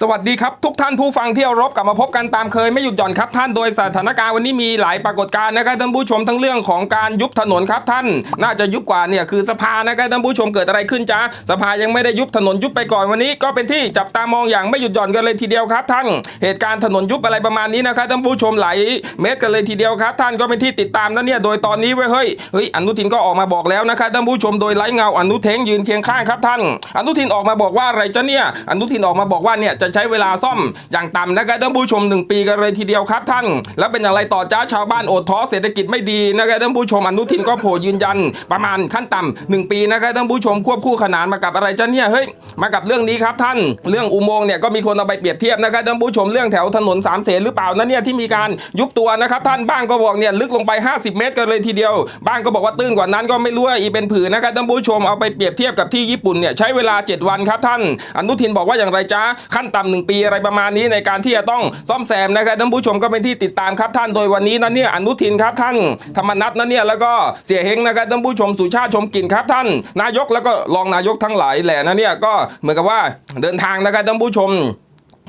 สวัสดีครับ ทุกท่านผู้ฟังที่เคารพกลับมาพบกันตามเคยไม่หยุดหย่อนครับท่านโดยสถานการณ์วันนี้มีหลายปรากฏการณ์นะครับท่านผู้ชมทั้งเรื่องของการยุบถนนครับท่าน น่าจะยุบกว่าเนี่ยคือสภานะครับท่านผู้ชมเกิดอะไรขึ้นจ้าสภายังไม่ได้ยุบถนนยุบไปก่อนวันนี้ ก็เป็นที่จับตามองอย่างไม่หยุดหย่อนกันเลยทีเดียวครับ ท่าน เหตุการณ์ถนนยุบอะไรประมาณนี้นะครับท่านผู้ชมหลายเมตรกันเลยทีเดียวครับ ท่านก็เป็นที่ติดตามนะเนี่ยโดยตอนนี้เว้ยเฮ้ยเฮ้ยอนุทินก็ออกมาบอกแล้วนะครับท่านผู้ชมโดยไร้เงาอนุเทงยืนเคียงข้างครับท่าน อนุทินออกมาบอกว่าอะไรจ้ะเนี่ยอนุทินออกมาบอกว่าเนี่ยจะใช้เวลาซ่อมอย่างต่ำนะครับท่านผู้ชม 1 ปีกันเลยทีเดียวครับท่าน แล้วเป็นอย่างไรต่อจ้าชาวบ้านโอดท้อเศรษฐกิจไม่ดีนะครับท่านผู้ชมอนุทินก็โผล่ยืนยัน ประมาณขั้นต่ำหนึ่งปีนะครับท่านผู้ชมควบคู่ขนานมากับอะไรจ้ะเนี่ยเฮ้ยมากับเรื่องนี้ครับท่านเรื่องอุโมงค์เนี่ยก็มีคนเอาไปเปรียบเทียบนะครับท่านผู้ชมเรื่องแถวถนนสามเสนหรือเปล่านะเนี่ยที่มีการยุบตัวนะครับท่านบ้างก็บอกเนี่ยลึกลงไป 50 เมตรกันเลยทีเดียว บ้างก็บอกว่าตื้นกว่านั้นก็ไม่รู้อีเป็นผืนนะครับท่านผู้ชมเอาไปเปรียบเทียบกับที่ญี่ปุ่นเนี่ยใช้เวลา 7 วันครับท่าน อนุทินบอกว่าอย่างไรจ้าขั้นต่ำหนึ่งปีอะไรประมาณนี้ในการที่จะต้องซ่อมแซมนะครับท่านผู้ชมก็เป็นที่ติดตามครับท่านโดยวันนี้นะเนี่ยอนุทินครับท่านธรรมนัทนะเนี่ยแล้วก็เสียเฮงนะครับท่านผู้ชมสุชาติชมกลิ่นครับท่าน นายกแล้วก็รองนายกทั้งหลายแหละนะเนี่ยก็เหมือนกับว่าเดินทางนะครับท่านผู้ชม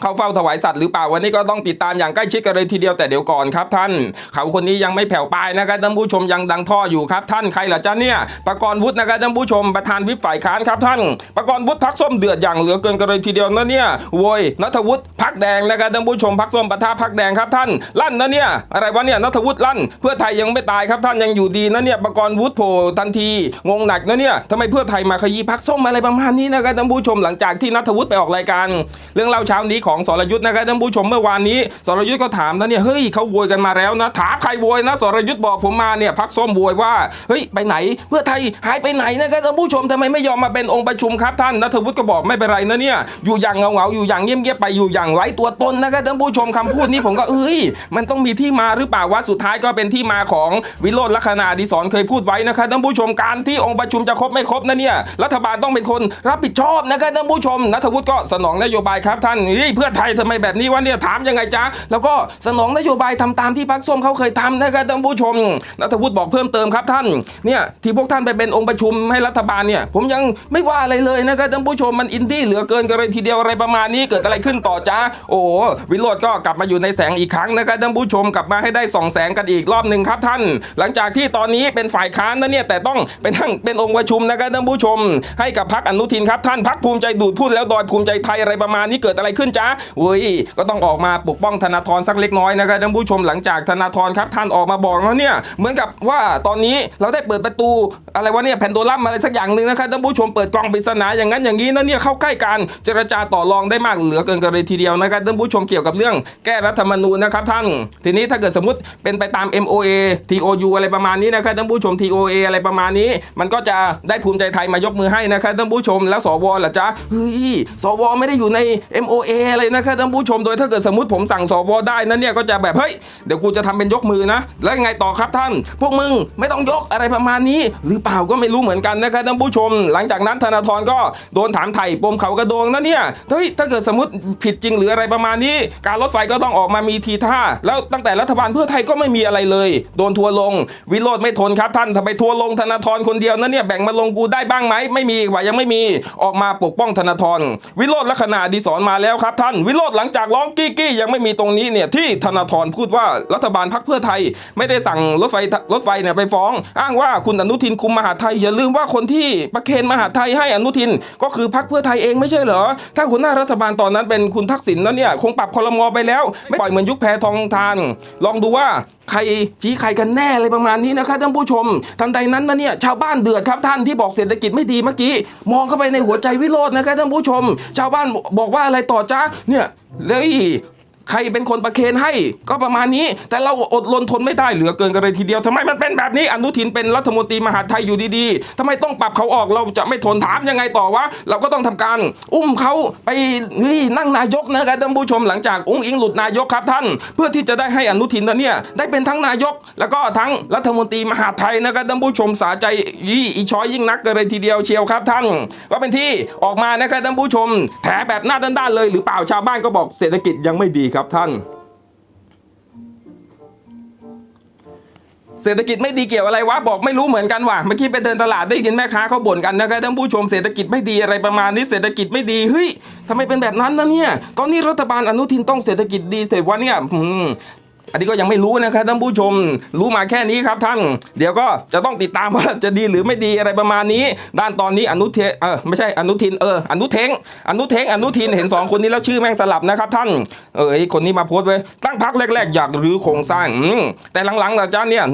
เข้าเฝ้าถวายสัตว์หรือเปล่าวันนี้ก็ต้องติดตามอย่างใกล้ชิดกันเลยทีเดียวแต่เดี๋ยวก่อนครับท่าน เขาคนนี้ยังไม่แผ่วปลายนะครับท่านผู้ชมยังดังท่ออยู่ครับท่านใครล่ะจ๊ะเนี่ยประกรณ์วุฒินะครับท่านผู้ชมประธานวิปฝ่ายค้านครับท่านประกรณ์วุฒิพักส้มเดือดอย่างเหลือเกินกันเลยทีเดียวนะเนี่ยโวยนัทวุฒิพักแดงนะครับท่านผู้ชมพักส้มประทาพักแดงครับท่านลั่นนะเนี่ยอะไรวะเนี่ยนัทวุฒิลั่น เพื่อไทยยังไม่ตายครับท่านยังอยู่ดีนะเนี่ยประกรณ์วุฒิโผล่ทันทีงงหนักนะเนี่ยทำไมเพื่อไทยมาขยี้พักส้มอะไรประมาณนี้นะครับท่านผู้ชมหลังจากที่นัทวุฒิไปออกรายการ เรื่องเล่าเช้านี้ของสรยุทธ์นะครับท่านผู้ชมเมื่อวานนี้สรยุทธ์ก็ถามนะเนี่ยเฮ้ยเขาโวยกันมาแล้วนะถามใครโวยนะสรยุทธ์บอกผมมาเนี่ยพักส้มโวยว่าเฮ้ยไปไหน เพื่อไทยหายไปไหนนะครับท่านผู้ชมทำไมไม่ยอมมาเป็นองค์ประชุมครับท่านนัทวุฒิก็บอกไม่เป็นไรนะเนี่ยอยู่อย่างเงาเงาอยู่อย่างเงียบๆไปอยู่อย่างไร้ตัวตนนะครับท่านผู้ชมคำพูดนี้ผมก็เอ้ยมันต้องมีที่มาหรือเปล่าวะสุดท้ายก็เป็นที่มาของวิโรจน์ลักษณะดิศรเคยพูดไว้นะครับท่านผู้ชมการที่องค์ประชุมจะครบไม่ครบนะเนี่ยรัฐบาลต้องเป็นคนรับผิดชอบนะครับท่านผู้ชมนัทวุฒิก็สนองนโยบายครับท่านเฮ้ยพื่อไทยทำไมแบบนี้วะเนี่ยถามยังไงจ๊ะแล้วก็สนองนโยบายทำตามที่พรรคส้มเขาเคยทำนะครับท่านผู้ชมนัทวุฒิบอกเพิ่มเติมครับท่านเนี่ยที่พวกท่านไปเป็นองค์ประชุมให้รัฐบาลเนี่ยผมยังไม่ว่าอะไรเลยนะครับท่านผู้ชมมันอินดี้เหลือเกินกันเลยทีเดียวอะไรประมาณนี้เกิดอะไรขึ้นต่อจ้าโอ้วิโรจน์ก็กลับมาอยู่ในแสงอีกครั้งนะครับท่านผู้ชมกลับมาให้ได้ส่องแสงกันอีกรอบหนึ่งครับท่าน หลังจากที่ตอนนี้เป็นฝ่ายค้านนะเนี่ยแต่ต้องเป็นทั้งเป็นองค์ประชุมนะครับท่านผู้ชม ให้กับพรรคอนุทินครับท่านพรรคภูมิใจดูดพูดแล้วดอยภูมิใจไทยอะไรประมาณนี้เกิดอะไรขึ้นจ้าเว้ยก็ต้องออกมาปกป้องธนาธรสักเล็กน้อยนะครับท่านผู้ชมหลังจากธนาธรครับท่านออกมาบอกแล้วเนี่ยเหมือนกับว่าตอนนี้เราได้เปิดประตูอะไรวะเนี่ยแผ่นโดลัมอะไรสักอย่างหนึ่งนะครับท่านผู้ชมเปิดกล่องปริศนาอย่างนั้นอย่างนี้นะเนี่ยเข้าใกล้การเจรจาต่อรองได้มากเหลือเกินกันเลยทีเดียวนะครับท่านผู้ชมเกี่ยวกับเรื่องแก้รัฐธรรมนูญนะครับท่าน ทีนี้ถ้าเกิดสมมติเป็นไปตาม MOA TOU อะไรประมาณนี้นะครับท่านผู้ชม TOA อะไรประมาณนี้ มันก็จะได้ภูมิใจไทยมายกมือให้นะครับท่านผู้ชมแล้วสวล่ะจ๊ะเฮ้ยสวไม่ได้อยู่ใน MOA อะไรนะครับท่านผู้ชมโดยถ้าเกิดสมมติผมสั่งสวได้นะเนี่ยก็จะแบบเฮ้ยเดี๋ยวกูจะทำเป็นยกมือนะ แล้วยังไงต่อครับท่าน พวกมึงไม่ต้องยกอะไรประมาณนี้ หรือเปล่าก็ไม่รู้เหมือนกันนะครับท่านผู้ชม หลังจากนั้นธนาธรก็โดนถามไถ่ปมเขากระโดงนะเนี่ยเฮ้ยถ้าเกิดสมมติผิดจริงหรืออะไรประมาณนี้ การรถไฟก็ต้องออกมามีทีท่า แล้วตั้งแต่รัฐบาลเพื่อไทยก็ไม่มีอะไรเลย โดนทัวร์ลง วิโรธไม่ทนครับท่านทำไมทัวร์ลงธนาธรคนเดียวนะเนี่ยแบ่งมาลงกูได้บ้างไหมไม่มีว่ายังไม่มีออกมาปกป้องธนาธรวิโรธลักษณะดีสอนมาแล้วครับท่าน วิโรธหลังจากร้องกี้กี้ยังไม่มีตรงนี้เนี่ยที่ธนาธรพูดว่ารัฐบาลพักเพื่อไทย ไม่ได้สั่งรถไฟรถไฟเนี่ยไปฟ้อง อ้างว่าคุณอนุทินคุมมหาไทยอย่าลืมว่าคนที่ประเคนมหาไทยให้อนุทิน ก็คือพักเพื่อไทยเองไม่ใช่เหรอ ถ้าหัวหน้ารัฐบาลตอนนั้นเป็นคุณทักษิณแล้วเนี่ยคงปรับคอรมอไปแล้ว ไม่ปล่อยเหมือนยุคแพทองทาน ลองดูว่า ใครชี้ใครกันแน่อะไรประมาณนี้นะครับท่านผู้ชม ทันใดนั้นนะเนี่ยชาวบ้านเดือดครับท่านที่บอกเศรษฐกิจไม่ดีเมื่อกี้ มองเข้าไปในหัวใจวิโรจน์นะครับท่านผู้ชม ชาวบ้านบอกว่าอะไรต่อจ้าเนี่ยเลย ใครเป็นคนประเคนให้ก็ประมาณนี้ แต่เราอดรนทนไม่ได้เหลือเกินกันเลยทีเดียวทำไมมันเป็นแบบนี้อนุทินเป็นรัฐมนตรีมหาดไทยอยู่ดีๆทำไมต้องปรับเขาออกเราจะไม่ทนถามยังไงต่อวะเราก็ต้องทำการ อุ้มเขาไปนี่นั่งนายกนะครับท่านผู้ชมหลังจากอุ้งอิงหลุดนายกครับท่าน เพื่อที่จะได้ให้อนุทินนะเนี่ยได้เป็นทั้งนายก แล้วก็ทั้งรัฐมนตรีมหาดไทยนะครับท่านผู้ชมสาใจยี่อีช้อยยิ่งนักกันเลยทีเดียวเชียวครับท่าน ก็เป็นที่ออกมานะครับท่านผู้ชม แถแบบหน้าด้านๆเลยหรือเปล่าชาวบ้านก็บอกเศรษฐกิจยังไม่ดีครับท่าน เศรษฐกิจไม่ดีเกี่ยวอะไรวะบอกไม่รู้เหมือนกันว่ะเมื่อกี้ไปเดินตลาดได้ยินแม่ค้าเขาบ่นกันนะครับท่านผู้ชมเศรษฐกิจไม่ดีอะไรประมาณนี้เศรษฐกิจไม่ดีเฮ้ยทำไมเป็นแบบนั้นนะเนี่ย ตอนนี้รัฐบาลอนุทินต้องเศรษฐกิจดีเสร็จวะเนี่ย อันนี้ก็ยังไม่รู้นะครับท่านผู้ชม รู้มาแค่นี้ครับท่าน เดี๋ยวก็จะต้องติดตามว่าจะดีหรือไม่ดีอะไรประมาณนี้ ด้านตอนนี้อนุเทเออไม่ใช่อนุทินเอออนุเทงอนุเทงอนุทินเห็นสองคนนี้แล้วชื่อแม่งสลับนะครับท่านเออไอคนนี้มาโพสต์ไว้ตั้งพักแรก ๆ อยากรื้อโครงสร้างแต่หลังๆนะจ้าเนี่ย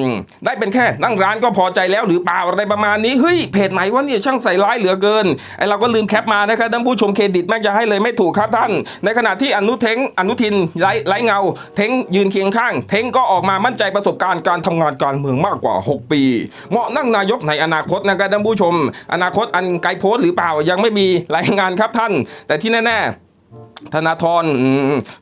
ได้เป็นแค่นั่งร้านก็พอใจแล้วหรือเปล่าอะไรประมาณนี้เฮ้ยเพจไหนวะเนี่ยช่างใส่ร้ายเหลือเกินไอเราก็ลืมแคปมานะครับท่านผู้ชมเครดิตแม่งจะให้เลยไม่ถูกครับท่าน ในขณะที่อนุเทงอนุทินไร้ไร้เงา เทงยืนเคียงข้างเทงก็ออกมามั่นใจประสบการณ์การทำงานการเมืองมากกว่า 6 ปี เหมาะนั่งนายกในอนาคตนะครับท่านผู้ชม อนาคตอันไกลโพ้นหรือเปล่ายังไม่มีรายงานครับท่าน แต่ที่แน่ๆธนาธรม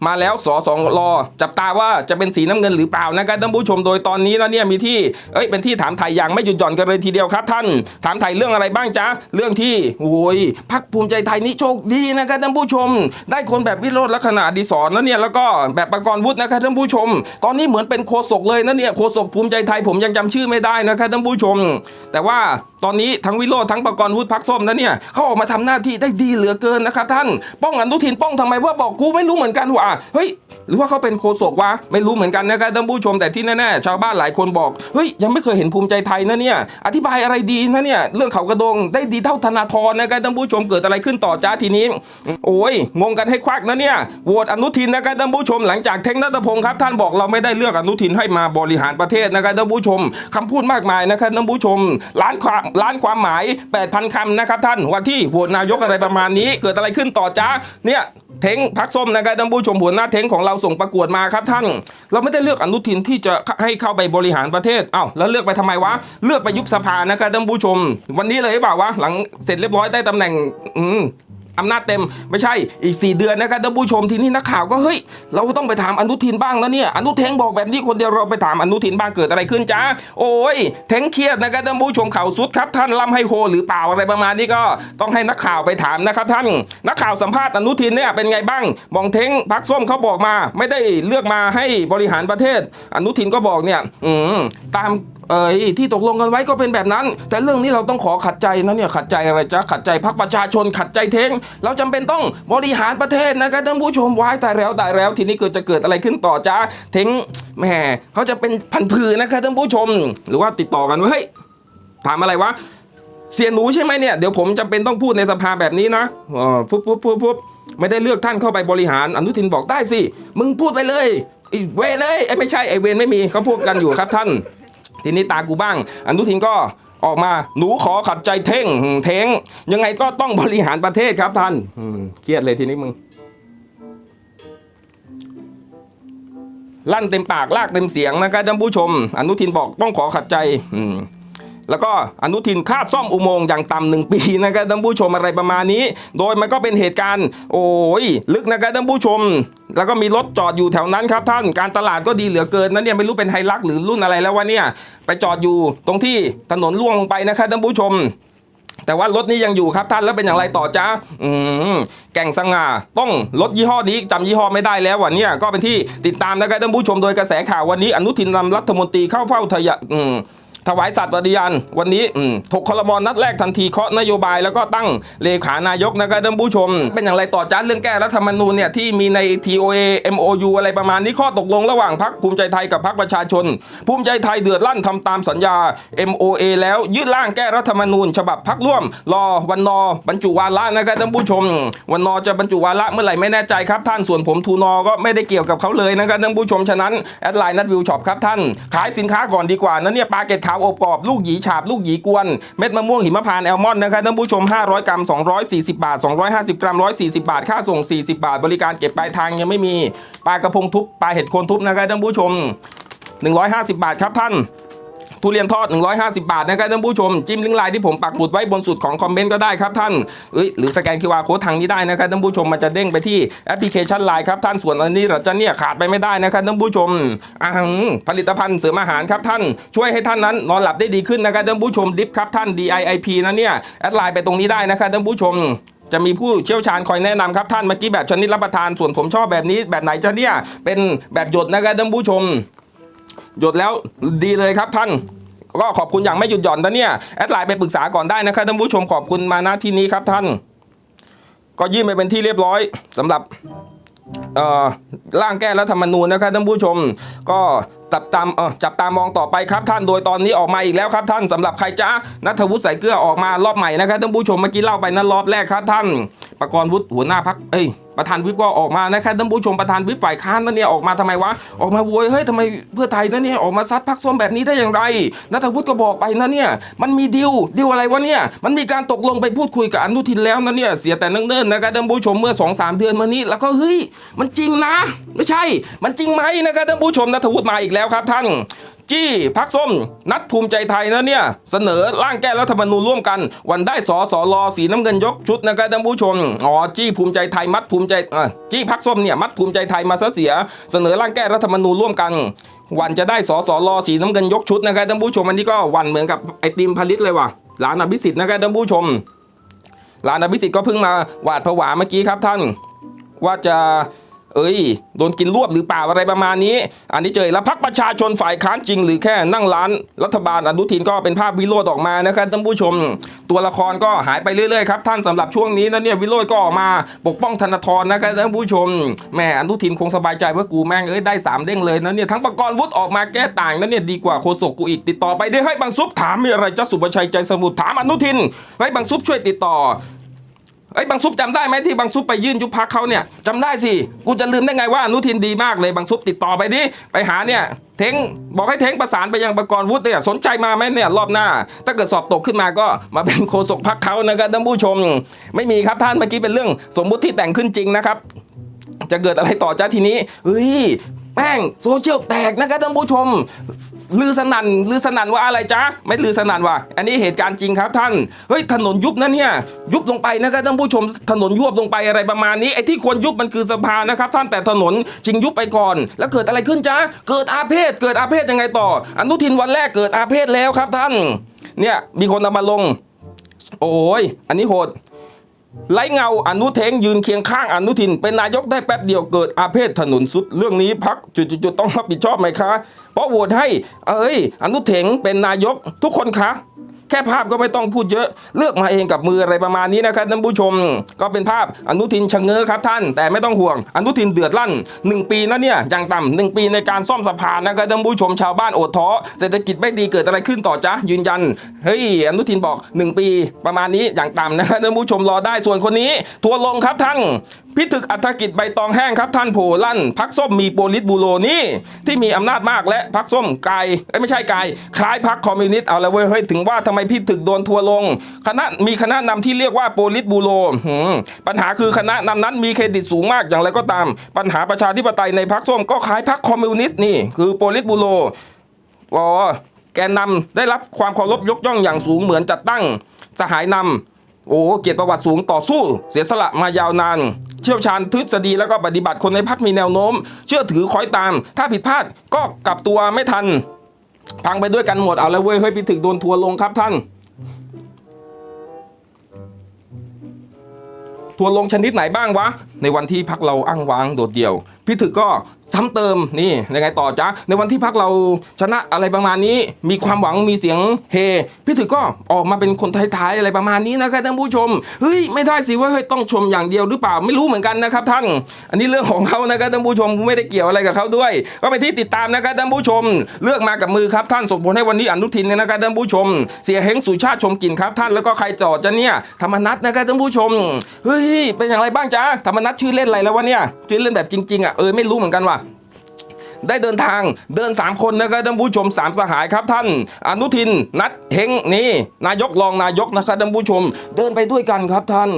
มาแล้วสอสองรอจับตาว่าจะเป็นสีน้ำเงินหรือเปล่านะครับท่านผู้ชมโดยตอนนี้นะเนี่ยมีที่เอ้ยเป็นที่ถามไถ่อย่างไม่หยุดหย่อนกันเลยทีเดียวครับท่าน ถามไถ่เรื่องอะไรบ้างจ๊ะเรื่องที่โอ้ยพักภูมิใจไทยนี่โชคดีนะครับท่านผู้ชม ได้คนแบบวิโรจน์ลักษณะดีสอนนะเนี่ยแล้วก็แบบประกรณ์วุฒินะครับท่านผู้ชม ตอนนี้เหมือนเป็นโฆษกเลยนะเนี่ยโฆษกภูมิใจไทยผมยังจำชื่อไม่ได้นะครับท่านผู้ชม แต่ว่าตอนนี้ทั้งวิโรจน์ทั้งประกรณ์วุฒิพักส้มนะเนี่ยเขาออกมาทำหน้าที่ได้ดีเหลือเกินนะครับท่าน ป้องอนุทินป้องทำไมว่าบอกกูไม่รู้เหมือนกันว่าเฮ้ยหรือว่าเขาเป็นโฆษกวะไม่รู้เหมือนกันนะครับท่านผู้ชมแต่ที่แน่ๆชาวบ้านหลายคนบอกเฮ้ยยังไม่เคยเห็นภูมิใจไทยนะเนี่ยอธิบายอะไรดีนะเนี่ยเรื่องเขากระโดงได้ดีเท่าธนาธรนะครับท่านผู้ชมเกิดอะไรขึ้นต่อจ้าทีนี้ โอ้ยงงกันให้ควักนะเนี่ยโหวตอนุทินนะครับท่านผู้ชม หลังจากเทงนัตพงศ์ครับท่านบอกเราไม่ได้เลือกอนุทินให้มาบริหารประเทศนะครับท่านผู้ชมคำพูดมากมายนะครับท่านผู้ชมล้านความล้านความหมาย 8,000คำนะครับท่านวันที่โหวตนายกอะไรประมาณนี้ เกิดอะไรขึ้นต่อจ้าเนี่ย เทงพักส้มนะครับท่านผู้ชมหัวหน้าเทงของเราส่งประกวดมาครับท่าน เราไม่ได้เลือกอนุทินที่จะให้เข้าไปบริหารประเทศอ้าวแล้วเลือกไปทำไมวะเลือกไปยุบสภานะครับท่านผู้ชม วันนี้เลยหรือเปล่าวะหลังเสร็จเรียบร้อยได้ตำแหน่งอืม อำนาจเต็มไม่ใช่อีก 4 เดือนนะครับท่านผู้ชมทีนี้นักข่าวก็เฮ้ยเราต้องไปถามอนุทินบ้างนะเนี่ยอนุเทงบอกแบบนี้คนเดียวเราไปถามอนุทินบ้างเกิดอะไรขึ้นจ้าโอ้ยเทงเครียดนะครับท่านผู้ชมข่าวสุดครับท่านล่ำให้โฮหรือเปล่าอะไรประมาณนี้ก็ต้องให้นักข่าวไปถามนะครับท่าน นักข่าวสัมภาษณ์อนุทินเนี่ยเป็นไงบ้างบองเทงพักส้มเขาบอกมา ไม่ได้เลือกมาให้บริหารประเทศ อนุทินก็บอกเนี่ยอืมตามเอ้ยที่ตกลงกันไว้ก็เป็นแบบนั้น แต่เรื่องนี้เราต้องขอขัดใจนะเนี่ยขัดใจอะไรจ๊ะขัดใจพักประชาชนขัดใจเทงเราจำเป็นต้องบริหารประเทศนะครับท่านผู้ชมว้ายตายแล้วตายแล้ว ทีนี้เกิดจะเกิดอะไรขึ้นต่อจ้าเทงแหมเขาจะเป็นพันผือนะครับท่านผู้ชม หรือว่าติดต่อกันว่าเฮ้ยถามอะไรวะเสียหนูใช่ไหมเนี่ยเดี๋ยวผมจำเป็นต้องพูดในสภาแบบนี้นะปุ๊บปุ๊บปุ๊บปุ๊บไม่ได้เลือกท่านเข้าไปบริหารอนุทินบอกได้สิ มึงพูดไปเลยไอ้เวนเลยไอ้ไม่ใช่ไอ้เวนไม่มีเขาพูดกันอยู่ครับท่าน ทีนี้ตากูบ้าง อนุทินก็ออกมาหนูขอขัดใจเท่งเท่งยังไงก็ต้องบริหารประเทศครับท่านเครียดเลยทีนี้มึง ลั่นเต็มปากลากเต็มเสียงนะครับท่านผู้ชม อนุทินบอกต้องขอขัดใจอืม แล้วก็อนุทินค่าซ่อมอุโมงค์อย่างต่ำหนึ่งปีนะครับท่านผู้ชมอะไรประมาณนี้ โดยมันก็เป็นเหตุการณ์ โอ้ยลึกนะครับท่านผู้ชม แล้วก็มีรถจอดอยู่แถวนั้นครับท่านการตลาดก็ดีเหลือเกินนะเนี่ยไม่รู้เป็นไฮลักหรือรุ่นอะไรแล้ววะเนี่ยไปจอดอยู่ตรงที่ถนนล่วงลงไปนะครับท่านผู้ชมแต่ว่ารถนี้ยังอยู่ครับท่านแล้วเป็นอย่างไรต่อจ้าอืมแก่งสง่าต้องรถยี่ห้อนี้จำยี่ห้อไม่ได้แล้ววันนี้ก็เป็นที่ติดตามนะครับท่านผู้ชมโดยกระแสข่าววันนี้ อนุทินนำรัฐมนตรีเข้าเฝ้าทยะอืม ถวายสัตย์ปฏิญาณวันนี้ถกคอรมอนัดแรกทันทีเคาะนโยบายแล้วก็ตั้งเลขานายกนะครับท่านผู้ชม เป็นอย่างไรต่อจ้าเรื่องแก้รัฐธรรมนูญเนี่ยที่มีใน TOA MOU อะไรประมาณนี้ข้อตกลงระหว่างพรรคภูมิใจไทยกับพรรคประชาชน ภูมิใจไทยเดือดลั่นทำตามสัญญา MOA แล้วยื่นร่างแก้รัฐธรรมนูญ ฉบับพรรคร่วม รอวันนอบรรจุวาระนะครับท่านผู้ชม วันนอจะบรรจุวาระเมื่อไหร่ไม่แน่ใจครับ ท่านส่วนผมทูนอก็ไม่ได้เกี่ยวกับเขาเลยนะครับท่านผู้ชมฉะนั้นแอดไลน์นัดวิวช็อปครับท่านขายสินค้าก่อนดีกว่านะเนี่ยปาเกตขาวอบกรอบลูกหยีฉาบลูกหยีกวน เม็ดมะม่วงหิมพานต์แอลมอนด์นะครับท่านผู้ชม 500 กรัม 240 บาท 250 กรัม 140 บาท ค่าส่ง 40 บาท บริการเก็บปลายทางยังไม่มีปลากระพงทุบปลาเห็ดโคนทุบนะครับท่านผู้ชม 150 บาทครับท่าน ทุเรียนทอด 150 บาทนะครับท่านผู้ชม จิ้มลิงก์ไลน์ที่ผมปักหมุดไว้บนสุดของคอมเมนต์ก็ได้ครับท่านเอ้ยหรือสแกน QR โค้ดทางนี้ได้นะครับท่านผู้ชมมันจะเด้งไปที่แอปพลิเคชันไลน์ครับท่านส่วนอันนี้เราจะเนี่ยขาดไปไม่ได้นะครับท่านผู้ชมอ่าผลิตภัณฑ์เสริมอาหารครับท่าน ช่วยให้ท่านนั้นนอนหลับได้ดีขึ้นนะครับท่านผู้ชมดิฟครับท่าน DIIP นะเนี่ยแอดไลน์ไปตรงนี้ได้นะครับท่านผู้ชมจะมีผู้เชี่ยวชาญคอยแนะนำครับท่านเมื่อกี้แบบชนิดรับประทานส่วนผมชอบแบบนี้แบบไหนจะเนี่ยเป็นแบบหยดนะครับท่านผู้ชม หยดแล้วดีเลยครับท่านก็ขอบคุณอย่างไม่หยุดหย่อนนะเนี่ยแอดไลน์ไปปรึกษาก่อนได้นะครับท่านผู้ชมขอบคุณมาณที่นี้ครับท่าน ก็ยื่นไปเป็นที่เรียบร้อยสำหรับเอ่อร่างแก้รัฐธรรมนูญนะครับท่านผู้ชม ก็ จับตามเออจับตามองต่อไปครับท่านโดยตอนนี้ออกมาอีกแล้วครับท่านสำหรับใครจ้านัทวุฒิใส่เกลือออกมารอบใหม่นะครับท่านผู้ชมเมื่อกี้เล่าไปนั้นรอบแรกครับท่านประกรณ์วุฒิหัวหน้าพักเอ้ยประธานวิปก็ออกมานะครับท่านผู้ชมประธานวิปฝ่ายค้านนั่นเนี่ยออกมาทำไมวะออกมาโวยเฮ้ยทำไมเพื่อไทยนั่นเนี่ยออกมาซัดพักส้มแบบนี้ได้อย่างไรนัทวุฒิก็บอกไปนะเนี่ยมันมีดิวดิวอะไรวะเนี่ยมันมีการตกลงไปพูดคุยกับอนุทินแล้วนะเนี่ยเสียแต่เนิ่นๆนะครับท่านผู้ชมเมื่อ2อสเดือนมานี้แล้วก็เฮ้ยมันจริงนะ ไม่ใช่ มันจริงไหมนะครับท่านผู้ชมนัทวุฒิมาอีกแล้วครับท่าน จี้พักส้ม นัดภูมิใจไทยนะเนี่ยเสนอร่างแก้รัฐธรรมนูญร่วมกัน วันได้สอสอรอสีน้ำเงินยกชุดนะครับท่านผู้ชมอ๋อจี้ภูมิใจไทยมัดภูมิใจอะจี้พักส้มเนี่ยมัดภูมิใจไทยมาซะเสีย เสนอร่างแก้รัฐธรรมนูญร่วมกันวันจะได้สอสอรอสีน้ำเงินยกชุดนะครับท่านผู้ชมอันนี้ก็วันเหมือนกับไอติมผลิตเลยว่ะหลานอภิสิทธิ์นะครับท่านผู้ชมหลานอภิสิทธิ์ก็เพิ่งมาหวาดผวาเมื่อกี้ครับท่าน ว่าจะ เอ้ยโดนกินรวบหรือเปล่าอะไรประมาณนี้ อันนี้เจอแล้วพักประชาชนฝ่ายค้านจริง หรือแค่นั่งร้าน รัฐบาลอนุทินก็เป็นภาพวิโรจน์ออกมานะครับท่านผู้ชม ตัวละครก็หายไปเรื่อยๆครับท่านสำหรับช่วงนี้นะเนี่ยวิโรจน์ก็ออกมาปกป้องธนาธรนะครับท่านผู้ชมแม่อนุทินคงสบายใจว่ากูแม่งเอ้ยได้สามเด้งเลยนะเนี่ยทั้งประกรณ์วุฒิออกมาแก้ต่างนะเนี่ยดีกว่าโคศกกูอีกติดต่อไปได้ให้บางซุปถามมีอะไรจะสุประชัยใจสมุทรถามอนุทินให้บางซุปช่วยติดต่อ ไอ้บางซุปจำได้ไหมที่บางซุปไปยื่นยุบพักเขาเนี่ยจำได้สิกูจะลืมได้ไงว่าอนุทินดีมากเลยบางซุปติดต่อไปดิไปหาเนี่ยเท้งบอกให้เท้งประสานไปยังประกรณ์วุฒิเนี่ยสนใจมาไหมเนี่ยรอบหน้า ถ้าเกิดสอบตกขึ้นมาก็มาเป็นโฆษกพักเขานะครับท่านผู้ชม ไม่มีครับท่านเมื่อกี้เป็นเรื่องสมมุติที่แต่งขึ้นจริงนะครับ จะเกิดอะไรต่อจ้าทีนี้เฮ้ยแป้งโซเชียลแตกนะครับท่านผู้ชม ลือสนั่นลือสนั่นว่าอะไรจ๊ะไม่ลือสนั่นว่ะอันนี้เหตุการณ์จริงครับท่านเฮ้ยถนนยุบนะเนี่ยยุบลงไปนะครับท่านผู้ชมถนนยุบลงไปอะไรประมาณนี้ไอ้ที่ควรยุบมันคือสะพานนะครับท่านแต่ถนนจริงยุบไปก่อน แล้วเกิดอะไรขึ้นจ๊ะเกิดอาเพศเกิดอาเพศยังไงต่อ อนุทินวันแรกเกิดอาเพศแล้วครับท่าน เนี่ยมีคนเอามาลง โอ้ยอันนี้โหด ไร้เงาอนุเทงยืนเคียงข้างอนุทิน เป็นนายกได้แป๊บเดียวเกิดอาเพศถนนสุด เรื่องนี้พักจุดๆต้องรับผิดชอบไหมคะ เพราะโหวตให้ เอ้ย อนุเทงเป็นนายกทุกคนคะ ค่ภาพก็ไม่ต้องพูดเยอะ เลือกมาเองกับมืออะไรประมาณนี้นะครับท่านผู้ชม ก็เป็นภาพอนุทินชะเง้อครับท่าน แต่ไม่ต้องห่วง อนุทินเดือดลั่น 1 ปีนะเนี่ยอย่างต่ำหนึ่งปีในการซ่อมสะพานนะครับท่านผู้ชมชาวบ้านโอดท้อเศรษฐกิจไม่ดีเกิดอะไรขึ้นต่อจ๊ะยืนยันเฮ้ยอนุทินบอก 1 ปีประมาณนี้อย่างต่ำนะครับท่านผู้ชมรอได้ส่วนคนนี้ทัวร์ลงครับท่าน พิถึกอัฐกิจใบตองแห้งครับท่านโผลั่นพักส้มมีโปลิตบูโรนี่ ที่มีอำนาจมากและพักส้มกายไม่ใช่กายคล้ายพักคอมมิวนิสต์เอาละเว้ยเฮ้ยถึงว่าทำไมพิถึกโดนทัวลง คณะมีคณะนำที่เรียกว่าโปลิตบูโรปัญหาคือคณะนำนั้นมีเครดิตสูงมากอย่างไรก็ตาม ปัญหาประชาธิปไตยในพักส้มก็คล้ายพักคอมมิวนิสต์นี่คือโปลิตบูโรอ๋อแกนนำได้รับความเคารพยกย่องอย่างสูงเหมือนจัดตั้งสหายนำ โอ้เกียรติประวัติสูงต่อสู้ เสียสละมายาวนาน เชี่ยวชาญทฤษฎีแล้วก็ปฏิบัติคนในพักมีแนวโน้ม เชื่อถือคอยตาม ถ้าผิดพลาดก็กลับตัวไม่ทัน พังไปด้วยกันหมดเอาแล้วเว้ยเฮ้ยพี่ถึกโดนทัวร์ลงครับท่าน ทัวร์ลงชนิดไหนบ้างวะ ในวันที่พักเราอ้างว้างโดดเดี่ยว พี่ถึกก็ ซ้ำเติมนี่ยังไงต่อจ๊ะในวันที่พักเราชนะอะไรประมาณนี้ มีความหวังมีเสียงเฮพี่ถึกก็ออกมาเป็นคนท้ายๆอะไรประมาณนี้นะครับท่านผู้ชมเฮ้ยไม่ได้สิว่าเฮ้ยต้องชมอย่างเดียวหรือเปล่าไม่รู้เหมือนกันนะครับท่าน อันนี้เรื่องของเขานะครับท่านผู้ชมไม่ได้เกี่ยวอะไรกับเขาด้วย ก็ไปนที่ติดตามนะครับท่านผู้ชม เลือกมากับมือครับท่านส่งผลให้วันนี้อนุทินเนี่ยนะครับท่านผู้ชม เสียเฮงสุชาติชมกลิ่นครับท่านแล้วก็ใครจอดจะเนี่ยธรรมนัทนะครับท่านผู้ชมเฮ้ยเป็นอย่างไรบ้างจ๊ะธรรมนัทชื่อเล่นอะไรแล้ววะเนี่ยชื่อเล่นแบบจริงๆอะเออไม่รู้เหมือนกันว่ะ ได้เดินทางเดิน 3 คนนะครับท่านผู้ชม 3 สหายครับท่าน อนุทินนัทเฮงนี่นายกรองนายกนะครับท่านผู้ชม เดินไปด้วยกันครับท่าน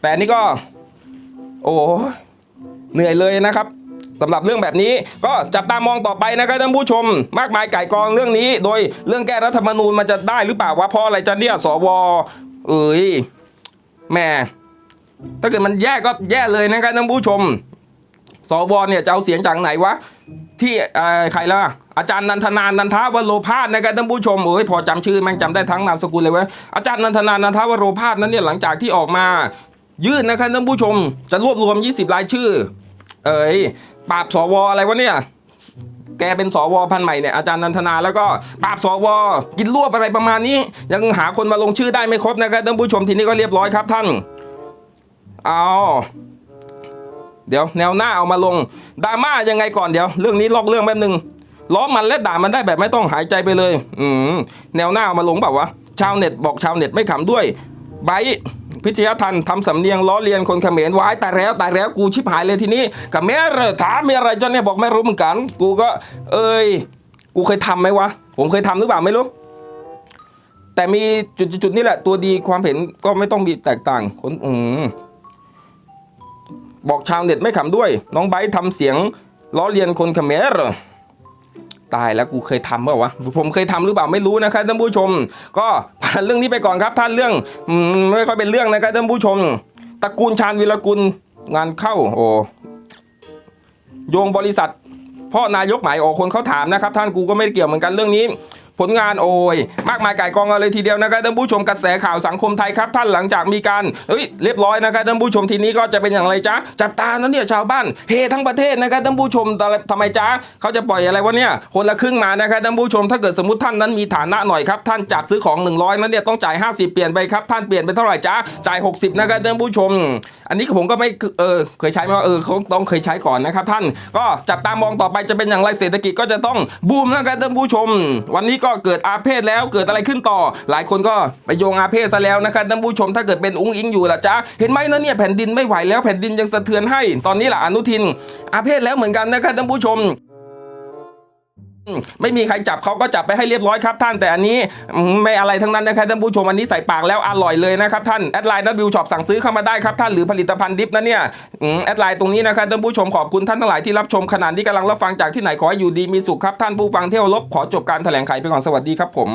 แต่นี่ก็ โอ้เหนื่อยเลยนะครับสำหรับเรื่องแบบนี้ก็จับตามองต่อไปนะครับท่านผู้ชม มากมายไก่กองเรื่องนี้ โดยเรื่องแก้รัฐธรรมนูญมันจะได้หรือเปล่าวะเพราะอะไรจะเนี่ยสวเอ้ยแม่ ถ้าเกิดมันแย่ก็แย่เลยนะครับท่านผู้ชมสวเนี่ยจะเอาเสียงจากไหนวะ ที่ใครล่ะอาจารย์นันทนานันทวโรพาสนะครับท่านผู้ชมเอ้ยพอจำชื่อแม่งจำได้ทั้งนามสกุลเลยเว้ยอาจารย์นันทนานันทวโรพาสนั้นเนี่ยหลังจากที่ออกมา ยื่นนะครับท่านผู้ชม จะรวบรวม 20 รายชื่อ เอ้ยปราบสวอะไรวะเนี่ยแกเป็นสวพันใหม่เนี่ยอาจารย์นันทนาแล้วก็ปราบสวกินรวบอะไรประมาณนี้ ยังหาคนมาลงชื่อได้ไม่ครบนะครับท่านผู้ชมทีนี้ก็เรียบร้อยครับท่าน เอาเดี๋ยวแนวหน้าเอามาลงดราม่ายังไงก่อนเดี๋ยว เรื่องนี้ลอกเรื่องแป๊บนึงล้อมันและด่ามันได้แบบไม่ต้องหายใจไปเลย อืมแนวหน้าเอามาลงเปล่าวะชาวเน็ตบอกชาวเน็ตไม่ขำด้วยไบพิชยทันทำสำเนียงล้อเลียนคนเขมรวายตายแล้วตายแล้วกูชิบหายเลยทีนี้กับแม่เรอถามมีอะไรจ้ะเนี่ยบอกไม่รู้เหมือนกัน กูก็ เอ้ยกูเคยทำไหมวะ ผมเคยทำหรือเปล่าไม่รู้ แต่มีจุดๆนี่แหละ ตัวดีความเห็นก็ไม่ต้องมีแตกต่างคนอืม บอกชาวเน็ตไม่ขำด้วย น้องไบร์ทำเสียงล้อเลียนคนเขมรตายแล้วกูเคยทำเปล่าวะผมเคยทำหรือเปล่าไม่รู้นะครับท่านผู้ชม ก็ผ่านเรื่องนี้ไปก่อนครับท่านเรื่องอมไม่ค่อยเป็นเรื่องนะครับท่านผู้ชมตระกูลชาญวีรกุลงานเข้าโอ้โยงบริษัทพ่อนายกหมายออกคนเขาถามนะครับ ท่านกูก็ไม่เกี่ยวเหมือนกันเรื่องนี้ ผลงานโอ้ยมากมายไก่กองกันเลยทีเดียวนะครับท่านผู้ชมกระแสข่าวสังคมไทยครับ ท่านหลังจากมีการเฮ้ยเรียบร้อยนะครับท่านผู้ชมทีนี้ก็จะเป็นอย่างไรจ๊ะจับตานะเนี่ยชาวบ้านเฮทั้งประเทศนะครับท่านผู้ชมทำไมจ๊ะเขาจะปล่อยอะไรวะเนี่ยคนละครึ่งมานะครับท่านผู้ชมถ้าเกิดสมมติท่านนั้นมีฐานะหน่อยครับท่านจากซื้อของ 100นั้นเนี่ยต้องจ่าย 50 เปลี่ยนไปครับท่านเปลี่ยนเป็นเท่าไหร่จ๊ะจ่าย 60นะครับท่านผู้ชม อันนี้ผมก็ไม่เออเคยใช้ไหมว่าเออเขาต้องเคยใช้ก่อนนะครับท่านก็จับตามองต่อไปจะเป็นอย่างไรเศรษฐกิจก็จะต้องบูมนะครับท่านผู้ชม วันนี้ก็เกิดอาเพศแล้วเกิดอะไรขึ้นต่อ หลายคนก็ไปโยงอาเพศซะแล้วนะครับท่านผู้ชมถ้าเกิดเป็นอุ้งอิงอยู่ล่ะจ๊ะเห็นไหมนะเนี่ยแผ่นดินไม่ไหวแล้วแผ่นดินยังสะเทือนให้ ตอนนี้ล่ะอนุทิน อาเพศแล้วเหมือนกันนะครับท่านผู้ชม ไม่มีใครจับเขาก็จับไปให้เรียบร้อยครับท่านแต่อันนี้ไม่อะไรทั้งนั้นนะครับท่านผู้ชมอันนี้ใส่ปากแล้วอร่อยเลยนะครับท่านแอดไลน์นัดวิวช็อปสั่งซื้อเข้ามาได้ครับท่านหรือผลิตภัณฑ์ดิฟนะเนี่ยแอดไลน์ตรงนี้นะครับท่านผู้ชมขอบคุณท่านทั้งหลายที่รับชมขนาดที่กำลังรับฟังจากที่ไหนขอให้อยู่ดีมีสุขครับท่านผู้ฟังเที่ยวลบขอจบการแถลงไขไปก่อนสวัสดีครับผม